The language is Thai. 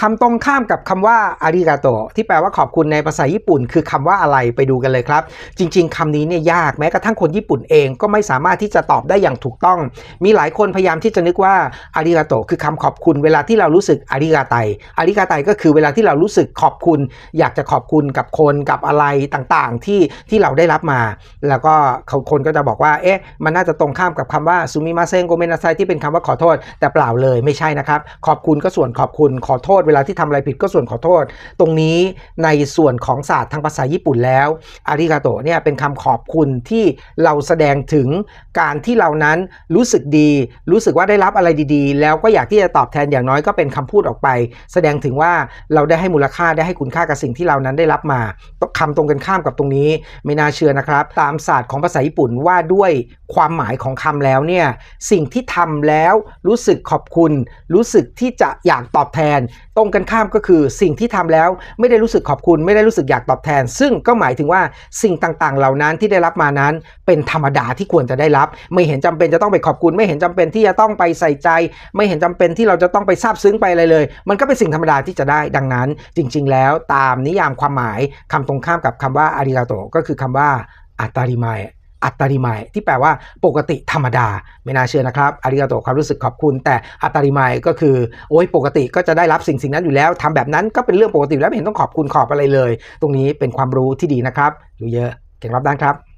คำตรงข้ามกับคำว่าอาริกาโตที่แปลว่าขอบคุณในภาษาญี่ปุ่น คือคำว่าอะไรไปดูกันเลยครับ จริง ๆคำนี้เนี่ยยากแม้กระทั่งคนญี่ปุ่นเองก็ไม่สามารถที่จะตอบได้อย่างถูกต้อง มีหลายคนพยายามที่จะนึกว่าอาริกาโตคือคำขอบคุณเวลาที่เรารู้สึกอาริกาไตอาริกาไตก็คือเวลาที่เรารู้สึกขอบคุณ อยากจะขอบคุณกับคนกับอะไรต่างๆ ที่ที่เราได้รับมา แล้วก็คนก็จะบอกว่าเอ๊ะมันน่าจะตรงข้ามกับคำว่าซูมิมาเซงโกเมนาไซที่เป็นคำว่าขอโทษ แต่เปล่าเลยไม่ใช่นะครับขอบคุณก็ส่วนขอบคุณขอโทษเวลาที่ทำอะไรผิดก็ส่วนขอโทษ ตรงนี้ในส่วนของศาสตร์ทางภาษาญี่ปุ่นแล้วอาริกาโตเนี่ยเป็นคำขอบคุณที่เราแสดงถึงการที่เรานั้นรู้สึกดี รู้สึกว่าได้รับอะไรดีๆ แล้วก็อยากที่จะตอบแทนอย่างน้อยก็เป็นคำพูดออกไป แสดงถึงว่าเราได้ให้มูลค่าได้ให้คุณค่ากับสิ่งที่เรานั้นได้รับมาคำตรงกันข้ามกับตรงนี้ ไม่น่าเชื่อนะครับ ตามศาสตร์ของภาษาญี่ปุ่นว่าด้วยความหมายของคำแล้วเนี่ยสิ่งที่ทำแล้วรู้สึกขอบคุณ รู้สึกที่จะอยากตอบแทนตรงกันข้ามก็คือสิ่งที่ทำแล้วไม่ได้รู้สึกขอบคุณ ไม่ได้รู้สึกอยากตอบแทน ซึ่งก็หมายถึงว่าสิ่งต่างๆ เหล่านั้นที่ได้รับมานั้น เป็นธรรมดาที่ควรจะได้รับ ไม่เห็นจำเป็นจะต้องไปขอบคุณ ไม่เห็นจำเป็นที่จะต้องไปใส่ใจ ไม่เห็นจำเป็นที่เราจะต้องไปซาบซึ้งไปอะไรเลย มันก็เป็นสิ่งธรรมดาที่จะได้ดังนั้น จริง ๆ แล้วตามนิยามความหมายคำตรงข้ามกับคำว่าอาริกาโตก็คือคำว่าอัตตาริมาย อัตริมายที่แปลว่าปกติธรรมดา ไม่น่าเชื่อนะครับอาริกาโตความรู้สึกขอบคุณ แต่อัตริมายก็คือ โอ้ยปกติก็จะได้รับสิ่งสิ่งนั้นอยู่แล้วทำแบบนั้นก็เป็นเรื่องปกติแล้วไม่เห็นต้องขอบคุณขอบอะไรเลย ตรงนี้เป็นความรู้ที่ดีนะครับรู้เยอะเก่งรับด้านครับ